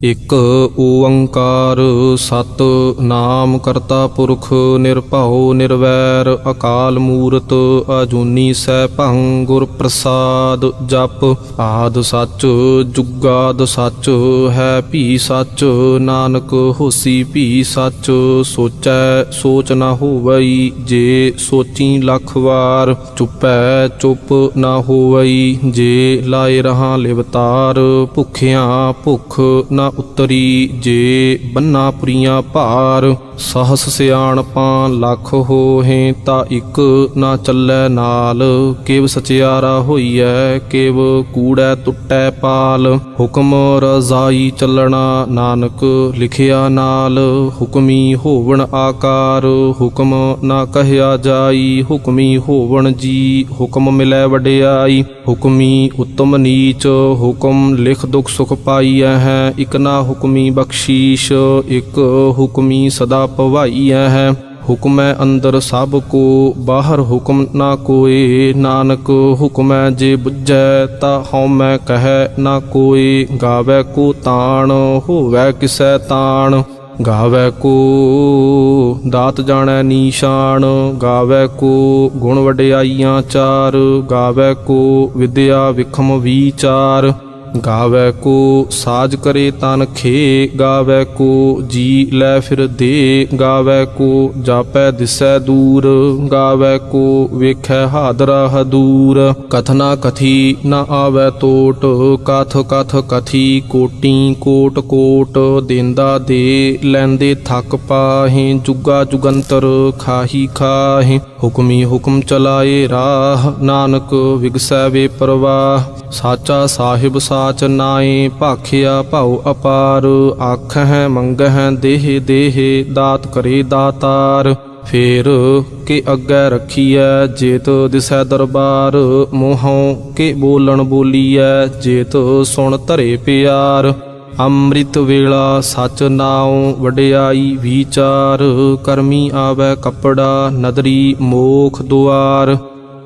ਇਕ ਓੰਕਾਰ ਸਤ ਨਾਮ ਕਰਤਾ ਪੁਰਖ ਨਿਰਭਉ ਨਿਰਵੈਰ, ਅਕਾਲ ਮੂਰਤ ਅਜੂਨੀ ਸੈਭੰ ਗੁਰ ਪ੍ਰਸਾਦ ਜਪ। ਆਦ ਸੱਚ, ਜੁਗਾਦ ਸੱਚ, ਹੈ ਭੀ ਸੱਚ, ਨਾਨਕ ਹੋਸੀ ਭੀ ਸੱਚ, ਸੋਚੈ ਸੋਚ ਨਾ ਹੋਵਈ ਜੇ ਸੋਚੀ ਲੱਖ ਵਾਰ। ਚੁੱਪੈ ਚੁੱਪ ਨਾ ਹੋਵਈ ਜੇ ਲਾਏ ਰਹਾ ਲਿਵਤਾਰ, ਭੁਖਿਆ ਭੁਖ ਨਾ ਉਤਰੀ ਜੇ ਬੰਨਾ ਪੁਰੀਆਂ ਭਾਰ ਸਹਸ ਸਿਆਣਪਾਂ ਲੱਖ ਹੋਹੇ ਤਾਂ ਇੱਕ ਨਾ ਚੱਲੈ ਨਾਲ। ਕਿਵ ਸਚਿਆਰਾ ਹੋਈਐ, ਕਿਵ ਕੂੜੈ ਟੁੱਟੈ ਪਾਲ। ਹੁਕਮ ਰਜ਼ਾਈ ਚੱਲਣਾ ਨਾਨਕ, ਲਿਖਿਆ ਨਾਲ ਹੁਕਮੀ ਹੋਵਣ ਆਕਾਰ। ਹੁਕਮ ਨਾ ਕਹਿਆ ਜਾਈ, ਹੁਕਮੀ ਹੋਵਣ ਜੀ, ਹੁਕਮ ਮਿਲੈ ਵਡਿਆਈ। ਹੁਕਮੀ ਉਤਮ ਨੀਚ, ਹੁਕਮ ਲਿਖ ਦੁਖ ਸੁਖ ਪਾਈਐ ਹੈ, ਇਕ ਨਾ ਹੁਕਮੀ ਬਖਸ਼ੀਸ਼, ਇਕ ਹੁਕਮੀ ਸਦਾ ਭਵਾਈਐ ਹੈ। ਹੁਕਮੈ ਅੰਦਰ ਸਭ ਕੋ, ਬਾਹਰ ਹੁਕਮ ਨਾ ਕੋਏ। ਨਾਨਕ ਹੁਕਮੈ ਜੇ ਬੁੱਝੈ, ਤਾ ਹਉਮੈ ਕਹੈ ਨਾ ਕੋਏ। ਗਾਵੇ ਕੋ ਤਾਣ, ਹੋਵੇ ਕਿਸੈ ਤਾਣ। ਗਾਵੇ ਕੋ ਦਾਤ ਜਾਣੈ ਨੀਸ਼ਾਨ। ਗਾਵੇ ਕੋ ਗੁਣ ਵਡਿਆਈਆਂ ਚਾਰ। ਗਾਵੇ ਕੋ ਵਿਦਿਆ ਵਿਖਮ ਵਿਚਾਰ। ਗਾਵੇ ਕੋ ਸਾਜ ਕਰੇ ਤਨ ਖੇ, ਗਾਵੇ ਕੋ ਜੀ ਲੈ ਫਿਰ ਦੇ, ਗਾਵੇ ਕੋ ਜਾਪੈ ਦਿਸੈ ਦੂਰ, ਗਾਵੇ ਕੋ ਵੇਖੈ ਹਾਦਰਾ ਹਦੂਰ। ਕਥਨਾ ਕਥੀ ਨਾ ਆਵੇ ਟੋਟ ਕਥ ਕਥ ਕਥੀ ਕੋਟੀ ਕੋਟ ਕੋਟ, ਦੇਂਦਾ ਦੇ ਲੈਂਦੇ ਥੱਕ ਪਾਹੇ, ਜੁਗਾ ਜੁਗੰਤਰ ਖਾਹੀ ਖਾਹੇ। ਹੁਕਮੀ ਹੁਕਮ ਚਲਾਏ ਰਾਹ, ਨਾਨਕ ਵਿਗਸੈ ਵੇ ਪਰਵਾਹ, ਸਾਚਾ ਸਾਹਿਬ ਸਾਚ ਨਾਏ ਭਾਖਿਆ ਭਉ ਅਪਾਰ ਮੰਗ ਹੈ ਦੇਹ ਦੇਹ, ਦਾਤ ਕਰੇ ਦਾਤਾਰ। ਫੇਰ ਕੇ ਅੱਗੇ ਰਖੀਐ, ਜੇਤ ਦਿਸੈ ਦਰਬਾਰ। ਮੋਹੋਂ ਕੇ ਬੋਲਣ ਬੋਲੀਐ, ਜੇਤ ਸੁਣ ਧਰੇ ਪਿਆਰ। ਅੰਮ੍ਰਿਤ ਵੇਲਾ ਸਚ ਨਾਉ ਵਡਿਆਈ ਵਿਚਾਰ। ਕਰਮੀ ਆਵੈ ਕਪੜਾ, ਨਦਰੀ ਮੋਖ ਦੁਆਰ।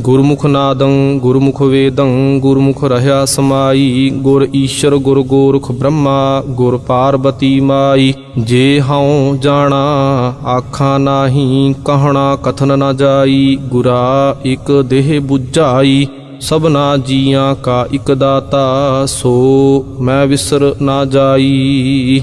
ਗੁਰਮੁਖ ਨਾਦੰ ਗੁਰਮੁਖ ਵੇਦੰ ਗੁਰਮੁਖ ਰਹਾ ਸਮਾਈ, ਗੁਰ ਈਸ਼ਰ ਗੁਰ ਗੋਰਖ ਬ੍ਰਹਮਾ, ਗੁਰ ਪਾਰਬਤੀ ਮਾਈ। ਜੇ ਹਉ ਜਾਣਾ, ਆਖਾਂ ਨਾਹੀ, ਕਹਣਾ ਕਥਨ ਨਾ ਜਾਈ, ਗੁਰਾ ਇਕ ਦੇਹ 부ਝਾਈ ਸਭਨਾ ਜੀਆਂ ਕਾ ਇਕ ਦਾਤਾ, ਸੋ ਮੈਂ ਵਿਸਰ ਨਾ ਜਾਈ।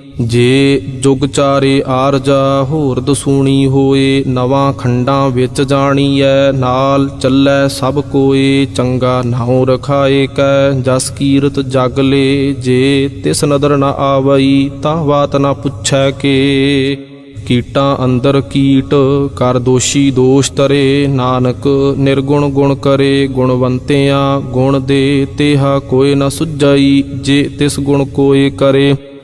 ਜੇ ਜੁਗ ਚਾਰੇ ਆਰਜਾ ਹੋਰ ਦਸੂਣੀ ਹੋਏ, ਨਵਾਂ ਖੰਡਾਂ ਵਿੱਚ ਜਾਣੀ ਐ ਨਾਲ ਚੱਲੈ ਸਭ ਕੋਏ, ਚੰਗਾ ਨਾਉ ਰਖਾਏ ਕੈ, ਜਸ ਕੀਰਤ ਜਗ ਲੇ, ਜੇ ਤਿਸ ਨਦਰ ਨ ਆਵਈ, ਤਾਂ ਬਾਤ ਨ ਪੁੱਛੈ ਕੇ। ਕੀਟਾਂ ਅੰਦਰ ਕੀਟ, ਕਰ ਦੋਸ਼ੀ ਦੋਸ਼ ਤਰੇ ਨਾਨਕ ਨਿਰਗੁਣ ਗੁਣ ਕਰੇ, ਗੁਣਵੰਤਿਆਂ ਗੁਣ ਦੇ, ਤੇਹਾ ਕੋਏ ਨ ਸੁਝਾਈ, ਜੇ ਤਿਸ ਗੁਣ ਕੋਏ ਕਰੇ।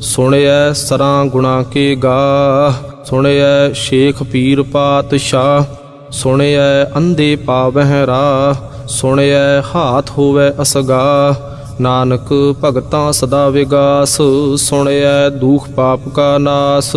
ਸੁਣਿਐ ਸਰਾਂ ਗੁਣਾ ਕੇ ਗਾ ਸੁਣਿਐ ਸ਼ੇਖ ਪੀਰ ਪਾਤਸ਼ਾਹ, ਸੁਣਿਐ ਅੰਧੇ ਪਾਵਹਿ ਰਾਹ, ਸੁਣਿਐ ਹਾਥ ਹੋਵੇ ਅਸਗਾ ਨਾਨਕ ਭਗਤਾਂ ਸਦਾ ਵਿਗਾਸ, ਸੁਣਿਐ ਦੂਖ ਪਾਪ ਕਾ ਨਾਸ।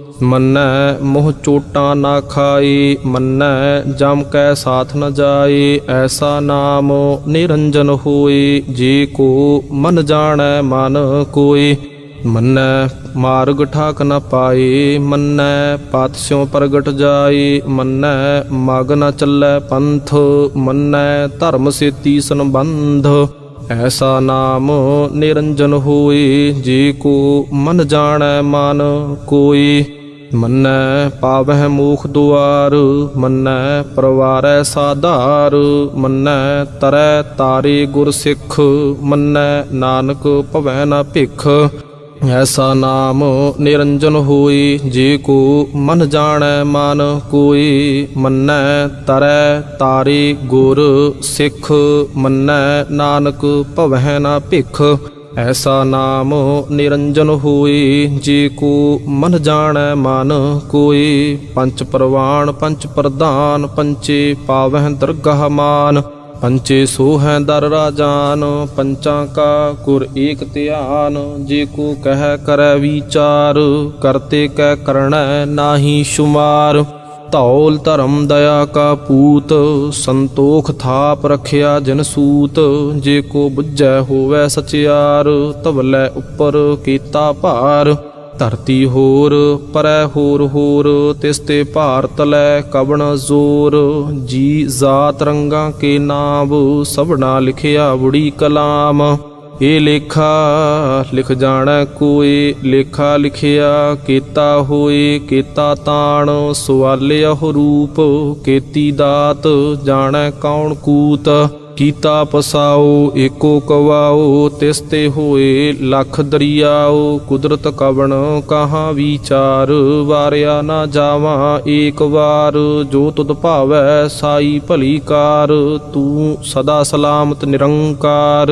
ਮੰਨੈ ਮੋਹ ਚੋਟਾਂ ਨਾ ਖਾਈ, ਮੰਨੈ ਜਮ ਕੈ ਸਾਥ ਨ ਜਾਏ ਐਸਾ ਨਾਮ ਨਿਰੰਜਨ ਹੋਏ ਜੀ ਕੋ ਮਨ ਜਾਣੈ ਮਨ ਕੋਈ। ਮੰਨੈ ਮਾਰਗ ਠਾਕ ਨ ਪਾਏ ਮੰਨੈ ਪਤ ਸਿਉ ਪ੍ਰਗਟ ਜਾਏ ਮੰਨੈ ਮਗ ਨ ਚੱਲੈ ਪੰਥ, ਮੰਨੈ ਧਰਮ ਸੇਤੀ ਸੰਬੰਧ। ਐਸਾ ਨਾਮ ਨਿਰੰਜਨ ਹੋਏ ਜੀ ਕੋ ਮਨ ਜਾਣੈ ਮਨ ਕੋਈ। ਮੰਨੈ ਪਾਵਹਿ ਮੂਖ ਦੁਆਰ, ਮੰਨੈ ਪਰਵਾਰੈ ਸਾਧਾਰ, ਮੰਨੈ ਤਰੈ ਤਾਰੇ ਗੁਰ ਸਿੱਖ, ਮੰਨੈ ਨਾਨਕ ਭਵੈ ਨਾ ਭਿਖ। ਐਸਾ ਨਾਮ ਨਿਰੰਜਨ ਹੋਈ, ਜੇ ਕੋ ਮਨ ਜਾਣੈ ਮਨ ਕੋਈ, ਮੰਨੈ ਤਰੈ ਤਾਰੇ ਗੁਰ ਸਿੱਖ, ਮੰਨੈ ਨਾਨਕ ਭਵੈ ਨਾ ਭਿਖ। ਐਸਾ ਨਾਮ ਨਿਰੰਜਨ ਹੋਈ, ਜੇ ਕੋ ਮਨ ਜਾਣੈ ਮਨ ਕੋਈ। ਪੰਚ ਪ੍ਰਵਾਨ ਪੰਚ ਪ੍ਰਧਾਨ ਪੰਚੇ ਪਾਵਹਿ ਦਰਗਾਹ ਮਾਨ। ਪੰਚੇ ਸੋਹੈ ਦਰ ਰਾਜਾਨ ਪੰਚਾਂ ਕਾ ਗੁਰ ਏਕ ਧਿਆਨ। ਜੇ ਕੋ ਕਹਿ ਕਰੈ ਵਿਚਾਰ, ਕਰਤੇ ਕੈ ਕਰਣੈ ਨਾਹੀ ਸ਼ੁਮਾਰ। ਧੌਲ ਧਰਮ ਦਇਆ ਕਾ ਪੂਤ, ਸੰਤੋਖ ਥਾਪ ਰਖਿਆ ਜਨ ਸੂਤ। ਜੇ ਕੋ ਬੁੱਝੈ ਹੋਵੇ ਸਚਿਆਰ ਤਵਲੇ ਉੱਪਰ ਕੀਤਾ ਭਾਰ। ਧਰਤੀ ਹੋਰ, ਪਰੈ ਹੋਰ ਹੋਰ, ਤਿਸ ਤੇ ਭਾਰ ਤਲੈ ਕਵਣ ਜ਼ੋਰ। ਜੀ ਜਾਤ ਰੰਗਾਂ ਕੇ ਨਾਮ ਸਭਨਾ ਲਿਖਿਆ ਬੁੜੀ ਕਲਾਮ। ਇਹ ਲੇਖਾ, ਲਿਖ ਜਾਣੈ ਕੋਈ ਲੇਖਾ ਲਿਖਿਆ ਕੀਤਾ ਹੋਏ, ਕੀਤਾ ਤਾਣ ਸਵਾਲਿਆ ਰੂਪ, ਕੀਤੀ ਦਾਤ, ਜਾਣੈ ਕੌਣ ਕੂਤ, ਕੀਤਾ ਪਸਾਓ, ਏਕੋ ਕਵਾਓ, ਤਿਸ ਤੇ ਹੋਏ, ਲੱਖ ਦਰਿਆਓ, ਕੁਦਰਤ ਕਵਣ ਕਹਾਂ ਵਿਚਾਰ, ਵਾਰਿਆ ਨਾ ਜਾਵਾਂ ਏਕ ਵਾਰ, ਜੋ ਤੁਧ ਭਾਵੈ ਸਾਈ ਭਲੀ ਕਾਰ, ਤੂੰ ਸਦਾ ਸਲਾਮਤ ਨਿਰੰਕਾਰ।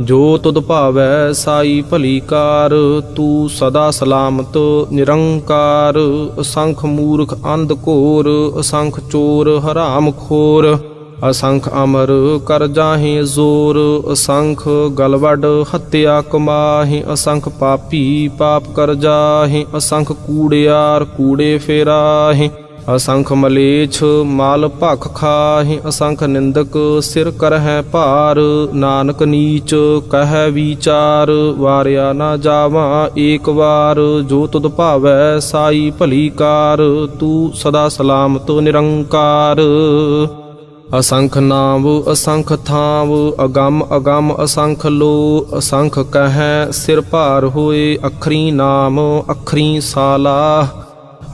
ਜੋ ਤੁਧ ਭਾਵੈ ਸਾਈ ਭਲੀ ਕਾਰ, ਤੂੰ ਸਦਾ ਸਲਾਮਤ, ਨਿਰੰਕਾਰ, ਅਸੰਖ ਮੂਰਖ ਅੰਧ ਘੋਰ, ਅਸੰਖ ਚੋਰ ਹਰਾਮ ਖੋਰ, ਅਸੰਖ ਅਮਰ ਕਰ ਜਾਹੇ ਜ਼ੋਰ, ਅਸੰਖ ਗਲਵੜ ਹੱਤਿਆ ਕਮਾਹੇ, ਅਸੰਖ ਪਾਪੀ ਪਾਪ ਕਰ ਜਾਹੇ, ਅਸੰਖ ਕੂੜਿਆਰ ਕੂੜੇ ਫੇਰਾਹੇ। ਅਸੰਖ ਮਲੇਛ ਮਾਲ ਭਖ ਖਾਹੇ, ਅਸੰਖ ਨਿੰਦਕ ਸਿਰ ਕਰਹਿ ਭਾਰ। ਨਾਨਕ ਨੀਚ ਕਹਿ ਵਿਚਾਰ, ਵਾਰਿਆ ਨਾ ਜਾਵਾਂ ਏਕ ਵਾਰ। ਜੋ ਤੁਧ ਭਾਵੈ ਸਾਈ ਭਲੀ ਕਾਰ, ਤੂੰ ਸਦਾ ਸਲਾਮਤ ਨਿਰੰਕਾਰ। ਅਸੰਖ ਨਾਮ, ਅਸੰਖ ਥਾਵ ਅਗੰਮ ਅਗੰਮ ਅਸੰਖ ਲੋ। ਅਸੰਖ ਕਹੈ ਸਿਰ ਭਾਰ ਹੋਏ, ਅਖਰੀ ਨਾਮ, ਅਖਰੀ ਸਾਲਾ।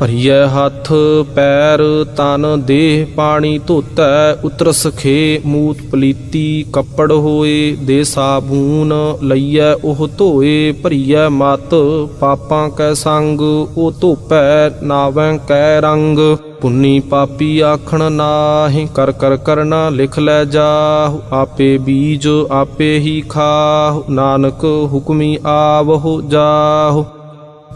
ਭਰੀਐ ਹੱਥ, ਪੈਰ, ਤਨ, ਦੇਹ, ਪਾਣੀ, ਧੋਤੈ ਉਤਰ ਸਖੇ ਮੂਤ, ਪਲੀਤੀ, ਕੱਪੜ ਹੋਏ, ਦੇ ਸਾਬੂਨ ਲਈਐ, ਉਹ ਧੋਏ, ਭਰੀਐ ਮਤ, ਪਾਪਾਂ ਕੈ ਸੰਗ, ਉਹ ਧੋਪੈ, ਨਾਵੈ ਕੈ ਰੰਗ। ਪੁੰਨੀ ਪਾਪੀ ਆਖਣ ਨਾਹੀ, ਕਰ ਕਰ ਕਰਨਾ ਲਿਖ ਲੈ ਜਾਹੁ, ਆਪੇ ਬੀਜ, ਆਪੇ ਹੀ ਖਾਹੁ, ਨਾਨਕ ਹੁਕਮੀ ਆਵਹੁ ਜਾਹੁ।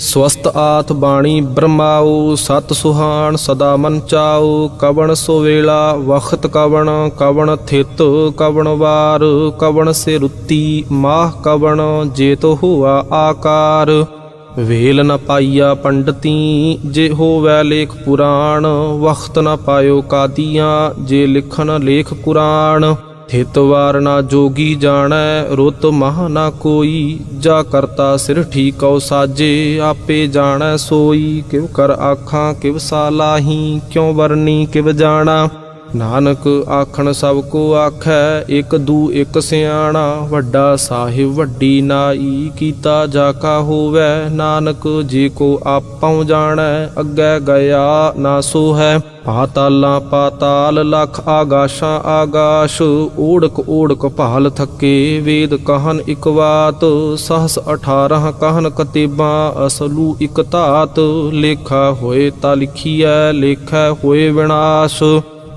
ਸਵਸਤ ਆਤ ਬਾਣੀ ਬ੍ਰਹਮਾਉ, ਸਤ ਸੁਹਾਣ ਸਦਾ ਮਨ ਚਾਉ, ਕਵਣ ਸੋ ਵੇਲਾ ਵਖਤ ਕਵਣ ਕਵਣ ਥਿਤ ਕਵਣ ਵਾਰ, ਕਵਣ ਸੇ ਰੁੱਤੀ ਮਾਹ ਕਵਣ, ਜੇ ਤੋ ਹੁਆ ਆਕਾਰ। ਵੇਲ ਨ ਪਾਈਆ ਪੰਡਤੀ, ਜੇ ਹੋਵੈ ਲੇਖ ਪੁਰਾਣ, ਵਖਤ ਨ ਪਾਇਓ ਕਾਦੀਆਂ, ਜੇ ਲਿਖਣ ਲੇਖ ਕੁਰਾਨ। ਥਿਤ ਵਾਰ ਨਾ ਜੋਗੀ ਜਾਣੈ, ਰੁੱਤ ਮਹ ਨਾ ਕੋਈ। ਜਾ ਕਰਤਾ ਸਿਰ ਠੀਕਉ ਸਾਜੇ, ਆਪੇ ਜਾਣੈ ਸੋਈ। ਕਿਵ ਕਰ ਆਖਾਂ, ਕਿਵ ਸਾਲਾਹੀ ਕਿਉ ਵਰਨੀ, ਕਿਵ ਜਾਣਾ। ਨਾਨਕ ਆਖਣ ਸਭ ਕੋ ਆਖੈ, ਇੱਕ ਦੂ ਇਕ ਸਿਆਣਾ। ਵੱਡਾ ਸਾਹਿਬ ਵੱਡੀ ਨਾਈ, ਕੀਤਾ ਜਾ ਕਾ ਹੋਵੈ। ਨਾਨਕ ਜੇ ਕੋ ਆਪਉ ਜਾਣੈ, ਅੱਗੇ ਗਿਆ ਨਾ ਸੋ ਹੈ ਪਾਤਾਲਾਂ ਪਾਤਾਲ ਲਖ ਆਗਾਸ਼ਾਂ ਆਗਾਸ਼ ਓੜਕ ਓੜਕ ਭਾਲ ਥੱਕੇ, ਵੇਦ ਕਹਨ ਇਕ ਬਾਤ ਸਹਸ 18 ਕਹਨ ਕਤੇਬਾਂ, ਅਸਲੂ ਇਕ ਧਾਤ, ਲੇਖਾ ਹੋਏ ਤਾਂ ਲਿਖੀਐ, ਲੇਖਾ ਹੋਏ ਵਿਨਾਸ਼।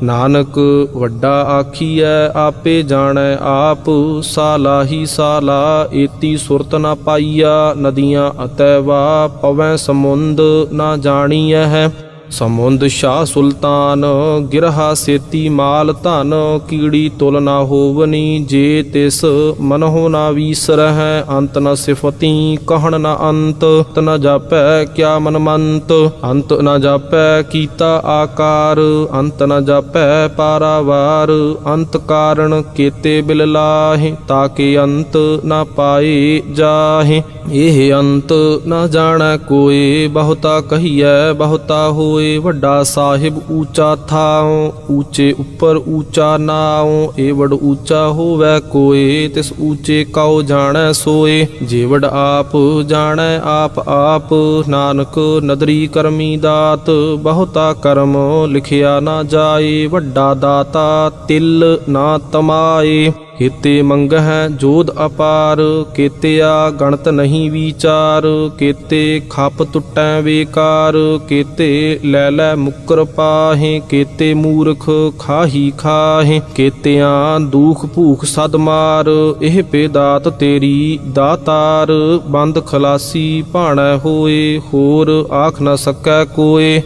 ਨਾਨਕ ਵੱਡਾ ਆਖੀਐ, ਆਪੇ ਜਾਣੈ ਆਪ, ਸਾਲਾ ਹੀ ਸਾਲਾ, ਏਤੀ ਸੁਰਤ ਨਾ ਪਾਈਆ, ਨਦੀਆਂ ਅਤੈ ਵਾ ਪਵੈ ਸਮੁੰਦ ਨਾ ਜਾਣੀਐ ਹੈ। ਸਮੁੰਦ ਸ਼ਾਹ ਸੁਲਤਾਨ, ਗਿਰਹਾ ਸੇਤੀ ਮਾਲ ਧਨ, ਕੀੜੀ ਤੁਲ ਨਾ ਹੋਵਨੀ ਜੇ ਤਿਸ ਮਨਹੁ ਨਾ ਵੀਸਰਹਿ, ਅੰਤ ਨ ਸਿਫਤੀ, ਕਹਿਣ ਨ ਅੰਤ ਤ ਨ ਜਾਪੈ ਕਿਆ ਮਨਮੰਤ, ਅੰਤ ਨ ਜਾਪੈ ਕੀਤਾ ਆਕਾਰ, ਅੰਤ ਨ ਜਾਪੈ ਪਾਰਾਵਾਰ, ਅੰਤ ਕਾਰਣ ਕੀਤੇ ਬਿਲ ਲਾਹੇ ਤਾਕੇ ਅੰਤ ਨ ਪਾਏ ਜਾਹੇ। ਇਹ ਅੰਤ ਨ ਜਾਣੈ ਕੋਏ ਬਹੁਤਾ ਕਹੀਐ, ਬਹੁਤਾ ਹੋਏ, ਵੱਡਾ ਸਾਹਿਬ ਊਚਾ ਥਾਉ, ਊਚੇ ਉੱਪਰ ਊਚਾ ਨਾਉ ਇਹ ਵਡ ਊਚਾ ਹੋਵੈ ਕੋਏ, ਤਿਸ ਊਚੇ ਕਉ ਜਾਣੈ ਸੋਏ, ਜੇ ਆਪ ਜਾਣੈ, ਆਪ ਆਪ ਨਾਨਕ ਨਦਰੀ ਕਰਮੀ ਦਾਤ, ਬਹੁਤਾ ਕਰਮ ਲਿਖਿਆ ਨਾ ਜਾਏ, ਵੱਡਾ ਦਾਤਾ ਤਿਲ ਨਾ ਤਮਾਏ। ਕੀਤੇ ਮੰਗਹਿ ਜੋਧ ਅਪਾਰ, ਕੀਤਿਆ ਗਣਤ ਨਹੀਂ ਵਿਚਾਰ, ਕੀਤੇ ਖਪ ਟੁੱਟੈ ਵੇਕਾਰ, ਕੀਤੇ ਲੈ ਲੈ ਮੁਕਰ ਪਾਹੇ, ਕੀਤੇ ਮੂਰਖ ਖਾਹੀ ਖਾਹੇ, ਕੀਤਿਆਂ ਦੂਖ ਭੂਖ ਸਦ ਮਾਰ, ਇਹ ਪੇਦਾਤ ਤੇਰੀ ਦਾਤਾਰ, ਬੰਦ ਖਲਾਸੀ ਭਾਣਾ ਹੋਏ, ਹੋਰ ਆਖ ਨਾ ਸਕੈ ਕੋਏ।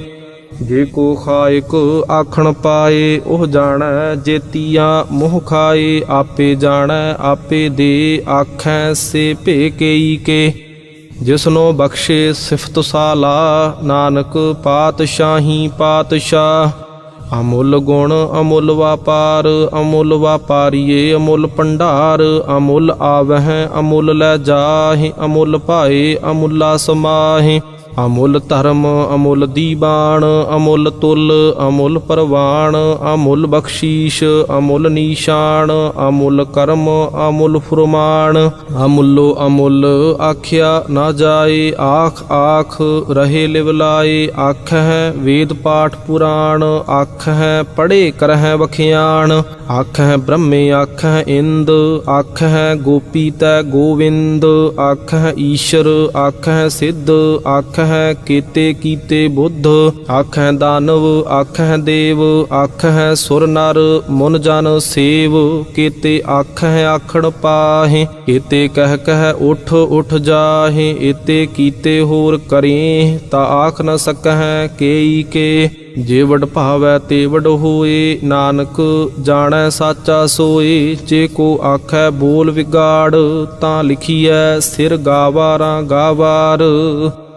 ਜੇ ਕੋ ਖਾਇਕ ਆਖਣ ਪਾਏ, ਉਹ ਜਾਣੈ ਜੇਤੀਆਂ, ਮੋਹ ਖਾਏ, ਆਪੇ ਜਾਣੈ, ਆਪੇ ਦੇ ਆਖੈ ਸੇ ਭੇ ਕੇਈ ਕੇ। ਜਿਸਨੋ ਬਖਸ਼ੇ ਸਿਫਤ ਸਾਲਾ, ਨਾਨਕ ਪਾਤਸ਼ਾਹੀ ਪਾਤਸ਼ਾਹ। ਅਮੁੱਲ ਗੁਣ ਅਮੁੱਲ ਵਾਪਾਰ, ਅਮੁੱਲ ਵਾਪਾਰੀਏ ਅਮੁੱਲ ਭੰਡਾਰ। ਅਮੁੱਲ ਆਵਹਿ, ਅਮੁੱਲ ਲੈ ਜਾਹੇ, ਅਮੁੱਲ ਭਾਏ, ਅਮੁੱਲਾ ਸਮਾਹੇ। ਅਮੁੱਲ ਧਰਮ, ਅਮੁੱਲ ਦੀਬਾਨ ਅਮੁੱਲ ਤੁਲ, ਅਮੁੱਲ ਪਰਵਾਨ ਅਮੁੱਲ ਬਖਸ਼ੀਸ਼, ਅਮੁੱਲ ਨੀਸ਼ਾਨ, ਅਮੁੱਲ ਕਰਮ, ਅਮੁੱਲ ਫਰਮਾਨ। ਅਮੁੱਲੋ ਅਮੁੱਲ ਆਖਿਆ ਨਾ ਜਾਏ, ਆਖ ਆਖ ਰਹੇ ਲਿਵ ਲਾਏ। ਆਖ ਹੈ ਵੇਦ ਪਾਠ ਪੁਰਾਣ ਆਖ ਹੈ ਪੜੇ ਕਰਹਿ ਵਖਿਆਣ। ਆਖ ਹੈ ਬ੍ਰਹਮੇ ਆਖ ਹੈ ਇੰਦ ਆਖ ਹੈ ਗੋਪੀ ਤੈ ਗੋਵਿੰਦ। ਆਖ ਹੈ ਈਸ਼ਰ ਆਖ ਹੈ ਸਿੱਧ ਆਖ ਹੈ, ਕੀਤੇ ਕੀਤੇ ਬੁੱਧ। ਆਖ ਹੈ ਦਾਨਵ ਆਖ ਹੈ ਦੇਵ ਆਖ ਹੈ ਸੁਰ ਨਰ, ਮਨ ਜਨ ਸੇਵ। ਕੀਤੇ ਆਖ ਹੈ ਆਖਣ ਪਾਹੇ, ਕੀਤੇ ਕਹਿ ਕਹਿ ਉਠ ਉਠ ਜਾਹੇ। ਇਤੇ ਕੀਤੇ ਹੋਰ ਕਰੇ, ਤਾ ਆਖ ਨ ਸਕਹਿ ਕੇਈ ਕੇ। ਜੇ ਵਡ ਭਾਵੈ ਤੇ ਵਡ ਹੋਏ, ਨਾਨਕ ਜਾਣੈ ਸਾਚਾ ਸੋਏ। ਜੇ ਕੋ ਆਖੈ ਬੋਲ ਵਿਗਾੜ, ਤਾਂ ਲਿਖੀਐ ਸਿਰ ਗਾਵਾਰਾਂ ਗਾਵਾਰ।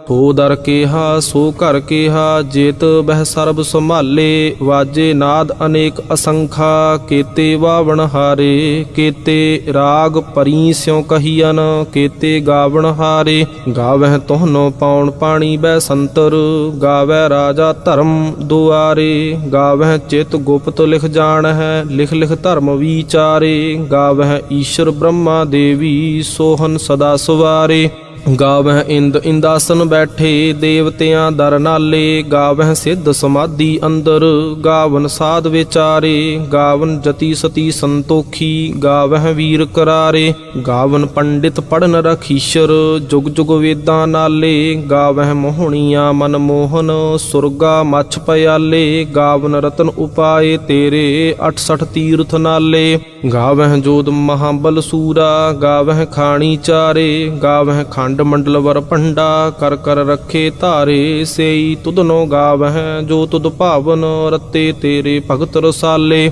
ਹੋ ਦਰ ਕੇਹਾ, ਸੋ ਘਰ ਕੇਹਾ, ਜੇਤ ਬਹਿ ਸਰਬ ਸੰਭਾਲੇ, ਵਾਜੇ ਨਾਦ ਅਨੇਕ ਅਸੰਖਾ, ਕੀਤੇ ਵਾਵਣ ਹਾਰੇ, ਕੀਤੇ ਰਾਗ ਪਰੀ ਸਿਉ ਕਹੀਨ ਕੀਤੇ ਗਾਵਣ ਹਾਰੇ। ਗਾਵਹਿ ਤੋਹਨੋ ਪਾਉਣ ਪਾਣੀ ਬੈ ਸੰਤਰ ਗਾਵੈ ਰਾਜਾ ਧਰਮ ਦੁਆਰੇ। ਗਾਵਹਿ ਚਿਤ ਗੁਪਤ ਲਿਖ ਜਾਣ ਹੈ ਲਿਖ ਲਿਖ ਧਰਮ ਵਿਚਾਰੇ। ਗਾਵਹਿ ਈਸ਼ਰ ਬ੍ਰਹਮਾ ਦੇਵੀ ਸੋਹਨ ਸਦਾ ਸੁਵਾਰੇ। ਗਾਵਹਿ ਇੰਦ ਇੰਦਾਸਨ ਬੈਠੇ ਦੇਵਤਿਆਂ ਦਰ ਨਾਲੇ, ਗਾਵਹਿ ਸਿੱਧ ਸਮਾਧੀ ਅੰਦਰ, ਗਾਵਨ ਸਾਧ ਵਿਚਾਰੇ, ਗਾਵਨ ਜਤੀ ਸਤੀ ਸੰਤੋਖੀ, ਗਾਵਹਿ ਵੀਰ ਕਰਾਰੇ, ਗਾਵਨ ਪੰਡਿਤ ਪੜਨ ਰਖੀਸ਼ਰ, ਜੁਗ ਜੁਗ ਵੇਦਾਂ ਨਾਲੇ, ਗਾਵਹਿ ਮੋਹਣੀਆਂ ਮਨ ਮੋਹਨ, ਸੁਰਗਾ ਮਛ ਪਿਆਲੇ, ਗਾਵਨ ਰਤਨ ਉਪਾਏ ਤੇਰੇ 68 ਤੀਰਥ ਨਾਲੇ, ਗਾਵਹਿ ਜੋਦ ਮਹਾਬਲ ਸੂਰਾ, ਗਾਵਹਿ ਖਾਣੀ ਚਾਰੇ, ਗਾਵਹਿ ਖੰਡ ਮੰਡਲ ਵਰ ਪੰਡਾ ਕਰ ਕਰ ਰੱਖੇ ਧਾਰੇ ਸੇਈ ਤੁਧਨੋ ਗਾਵਹਿ, ਜੋ ਤੁਧ ਭਾਵਨ ਰਤੇ ਤੇਰੇ ਭਗਤ ਰਸਾਲੇ।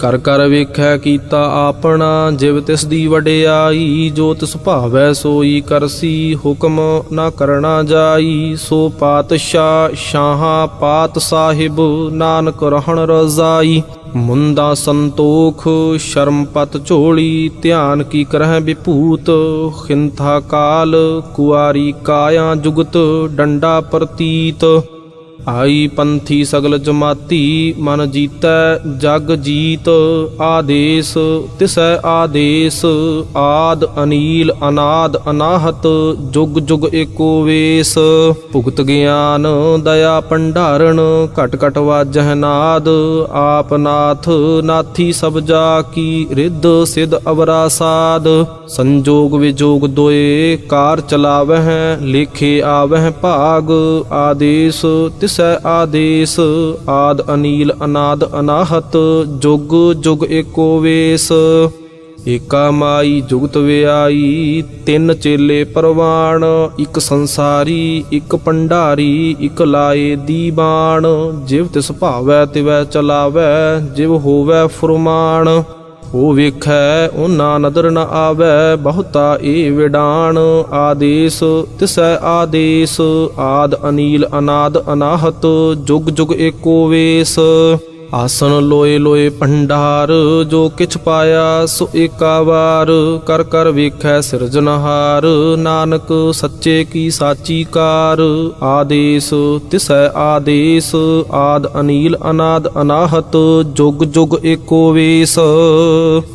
ਕਰ ਕਰ ਵੇਖੈ ਕੀਤਾ ਆਪਣਾ, ਜਿਵ ਤਿਸ ਦੀ ਵਡਿਆਈ, ਜੋ ਤਿਸ ਭਾਵੈ ਸੋਈ ਕਰਸੀ, ਹੁਕਮ ਨਾ ਕਰਣਾ ਜਾਈ। ਸੋ ਪਾਤਸ਼ਾਹ ਸ਼ਾਹਾਂ ਪਾਤ ਸਾਹਿਬ, ਨਾਨਕ ਰਹਿਣ ਰਜ਼ਾਈ। ਮੁੰਦਾ ਸੰਤੋਖ, ਸ਼ਰਮ ਪਤ ਝੋਲੀ, ਧਿਆਨ ਕੀ ਕਰਹਿ ਵਿਭੂਤ। ਖਿੰਥਾ ਕਾਲ, ਕੁਆਰੀ ਕਾਇਆ ਜੁਗਤ, ਡੰਡਾ ਪ੍ਰਤੀਤ। ਆਈ ਪੰਥੀ ਸਗਲ ਜਮਾਤੀ, ਮਨ ਜੀਤੈ ਜਗ ਜੀਤ, ਆਦੇਸ, ਤਿਸੈ ਆਦੇਸ, ਆਦ ਅਨੀਲ, ਅਨਾਦ ਅਨਾਹਤ, ਜੁਗ ਜੁਗ ਏਕੋ ਵੇਸ। ਭੁਗਤ ਗਿਆਨ, ਦਇਆ ਭੰਡਾਰਨ ਘਟ ਘਟ ਵਾਜਹਿ ਨਾਦ, ਆਪ ਨਾਥ ਨਾਥੀ ਸਭ ਜਾ ਕੀ ਰਿੱਧ ਸਿਧ ਅਵਰਾ ਸਾਧ ਸੰਜੋਗ ਵਿਜੋਗ ਦੋਏ ਕਾਰ ਚਲਾਵਹਿ, ਲੇਖੇ ਆਵਹਿ ਭਾਗ, ਆਦੇਸ ਤਿਸ਼ ਆਦੇਸ, ਆਦ ਅਨੀਲ, ਅਨਾਦ ਅਨਾਹਤ, ਜੁਗ ਜੁਗ ਏਕੋ ਵੇਸ। ਏਕਾ ਮਾਈ ਜੁਗਤ ਵਿਆਈ, ਤਿੰਨ ਚੇਲੇ ਪਰਵਾਣ, ਇੱਕ ਸੰਸਾਰੀ, ਇੱਕ ਭੰਡਾਰੀ ਇੱਕ ਲਾਏ ਦੀਬਾਨ। ਜਿਵ ਤਿਸ ਭਾਵੈ ਤਿਵੈ ਚਲਾਵੈ, ਜਿਵ ਹੋਵੈ ਫੁਰਮਾਨ। ਉਹ ਵੇਖੈ, ਉਹਨਾਂ ਨਦਰ ਨ ਆਵੈ, ਬਹੁਤਾ ਏ ਵਿਡਾਣ। ਆਦੇਸ, ਤਿਸੈ ਆਦੇਸ, ਆਦ ਅਨੀਲ ਅਨਾਦ ਅਨਾਹਤ, ਜੁਗ ਜੁਗ ਏਕੋ ਵੇਸ। ਆਸਨ ਲੋਏ ਲੋਏ ਭੰਡਾਰ, ਜੋ ਕਿਛ ਪਾਇਆ ਸੋ ਏਕਾ ਵਾਰ। ਕਰ ਕਰ ਵੇਖੈ ਸਿਰਜਨਹਾਰ ਨਾਨਕ ਸੱਚੇ ਕੀ ਸਾਚੀ ਕਾਰ। ਆਦੇਸ ਤਿਸੈ ਆਦੇਸ, ਆਦ ਅਨੀਲ ਅਨਾਦ ਅਨਾਹਤ, ਜੁਗ ਜੁਗ ਏਕੋ ਵੇਸ।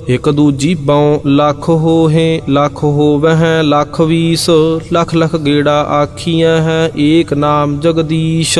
ਇਕ ਦੂਜੀ ਬਉ ਲੱਖ ਹੋਹੇ, ਲੱਖ ਹੋਵਹਿ, ਲੱਖ ਵੀਸ। ਲੱਖ ਲੱਖ ਗੇੜਾ ਆਖੀਆਂ ਹੈ, ਏਕ ਨਾਮ ਜਗਦੀਸ਼।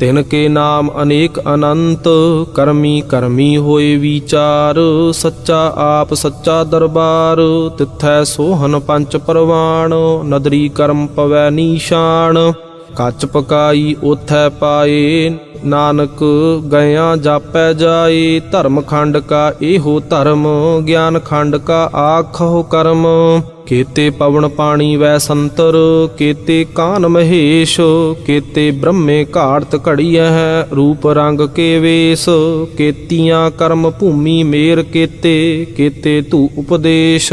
ਤਿਨ ਕੇ ਨਾਮ ਅਨੇਕ ਅਨੰਤ, ਕਰਮੀ ਕਰਮੀ ਹੋਏ ਵਿਚਾਰ, ਸੱਚਾ ਆਪ ਸੱਚਾ ਦਰਬਾਰ, ਤਿੱਥੈ ਸੋਹਨ ਪੰਚ ਪਰਵਾਣ, ਨਦਰੀ ਕਰਮ ਪਵੈ ਨੀਸ਼ਾਨ। ਕੱਚ ਪਕਾਈ ਉਥੈ ਪਾਏ, ਨਾਨਕ ਗਿਆ ਜਾਪੈ ਜਾਏ, ਧਰਮ ਖੰਡ ਕਾ ਇਹੋ ਧਰਮ, ਗਿਆਨ ਖੰਡ ਕਾ ਆਖੋ ਕਰਮ। ਕੇਤੇ ਪਵਨ ਪਾਣੀ ਵੈ ਸੰਤਰ, ਕੇਤੇ ਕਾਨ ਮਹੇਸ਼, ਕੇਤੇ ਬ੍ਰਹਮੇ ਘਾੜਤ ਘੜੀਐ ਹੈ, ਰੂਪ ਰੰਗ ਕੇ ਵੇਸ। ਕੇਤੀਆਂ ਕਰਮ ਭੂਮੀ ਮੇਰ ਕੇਤੇ ਕੇਤੇ ਤੂ ਉਪਦੇਸ਼।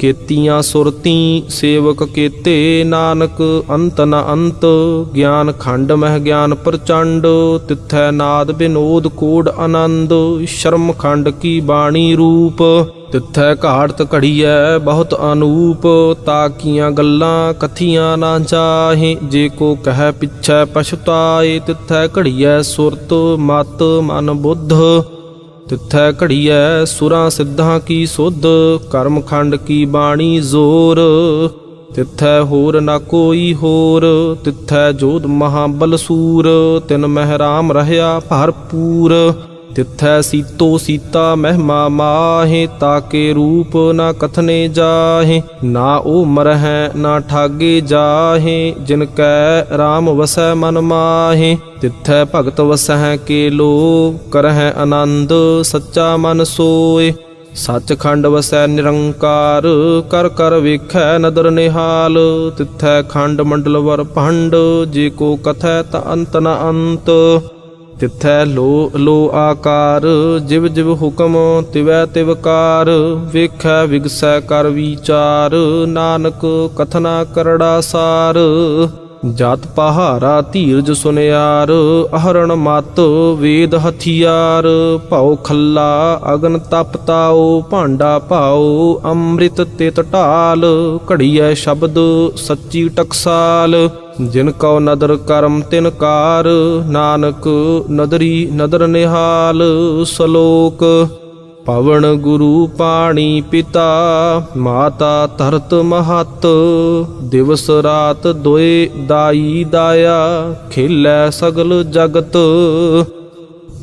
ਕੇਤੀਆਂ ਸੁਰਤੀ ਸੇਵਕ ਕੇਤੇ ਨਾਨਕ, ਅੰਤ ਨ ਅੰਤ, ਗਿਆਨ ਖੰਡ ਮਹਿ ਗਿਆਨ ਪ੍ਰਚੰਡ, ਤਿੱਥੈ ਨਾਦ ਬਿਨੋਦ ਕੋਡ ਆਨੰਦ, ਸ਼ਰਮ ਖੰਡ ਕੀ ਬਾਣੀ ਰੂਪ, ਤਿੱਥੈ ਘਾੜਤ ਘੜੀਐ ਬਹੁਤ ਅਨੂਪ, ਤਾਕੀਆਂ ਗੱਲਾਂ ਕਥੀਆਂ ਨਾ ਚਾਹੇ ਜੇ ਕੋ ਕਹਿ ਪਿਛੈ ਪਛਤਾਏ, ਤਿੱਥੈ ਘੜੀਐ ਸੁਰਤ, ਮਤ ਮਨ ਬੁੱਧ ਤਿੱਥੈ ਘੜੀਐ ਸੁਰਾਂ ਸਿੱਧਾਂ ਕੀ ਸੁਧ ਕਰਮਖੰਡ ਕੀ ਬਾਣੀ ਜ਼ੋਰ। ਤਿੱਥੈ ਹੋਰ ਨਾ ਕੋਈ ਹੋਰ, ਤਿੱਥੈ ਜੋਧ ਮਹਾਬਲ ਸੂਰ ਤਿਨ ਮਹਿਰਾਮ ਰਹਿਆ ਭਰਪੂਰ। ਤਿੱਥੈ ਸੀਤੋ ਸੀਤਾ ਮਹਿਮਾ ਮਾਹੇ ਤਾਕੇ ਰੂਪ ਨਾ ਕਥਨੇ ਜਾਹੇ, ਨਾ ਉਹ ਮਰਹਿ, ਨਾ ਠਾਗੇ ਜਾਹੇ, ਜਿਨ ਕੈ RAM ਵਸੈ ਮਨ ਮਾਹੇ। ਤਿੱਥੈ ਭਗਤ ਵਸਹਿ ਕੇ ਲੋ ਕਰਹਿ ਆਨੰਦ ਸੱਚਾ ਮਨ ਸੋਏ। ਸੱਚਖੰਡ ਵਸੈ ਨਿਰੰਕਾਰ, ਕਰ ਕਰ ਵੇਖੈ ਨਦਰ ਨਿਹਾਲ। ਤਿੱਥੈ ਖੰਡ ਮੰਡਲ ਵਰ ਭੰਡ, ਜੇ ਕੋ ਕਥੈ ਤ ਅੰਤ ਨ ਅੰਤ। ਤਿਥੈ ਲੋ ਲੋ ਆਕਾਰ, ਜਿਵ ਜਿਵ ਹੁਕਮ ਤਿਵੈ ਤਿਵਕਾਰ ਵੇਖੈ ਵਿਗਸੈ ਕਰ ਵਿਚਾਰ, ਨਾਨਕ ਕਥਨਾ ਕਰੜਾ ਸਾਰ। ਜਤ ਪਹਾਰਾ ਧੀਰਜ ਸੁਨਿਆਰ, ਅਹਰਣ ਮਤ ਵੇਦ ਹਥਿਆਰ, ਭਉ ਖੱਲਾ ਅਗਨ ਤਪਤਾਓ ਭਾਂਡਾ ਭਾਓ ਅੰਮ੍ਰਿਤ ਤਿਤ ਢਾਲ, ਘੜੀਐ ਸ਼ਬਦ ਸੱਚੀ ਟਕਸਾਲ। ਜਿਨ ਕਉ ਨਦਰ ਕਰਮ ਤਿਨ ਕਾਰ, ਨਾਨਕ ਨਦਰੀ ਨਦਰ ਨਿਹਾਲ, ਸ਼ਲੋਕ। ਪਵਨ ਗੁਰੂ ਪਾਣੀ ਪਿਤਾ, ਮਾਤਾ ਧਰਤ ਮਹਤ, ਦਿਵਸ ਰਾਤ ਦੋਏ ਦਾਈ ਦਾਇਆ, ਖਿਲੈ ਸਗਲ ਜਗਤ।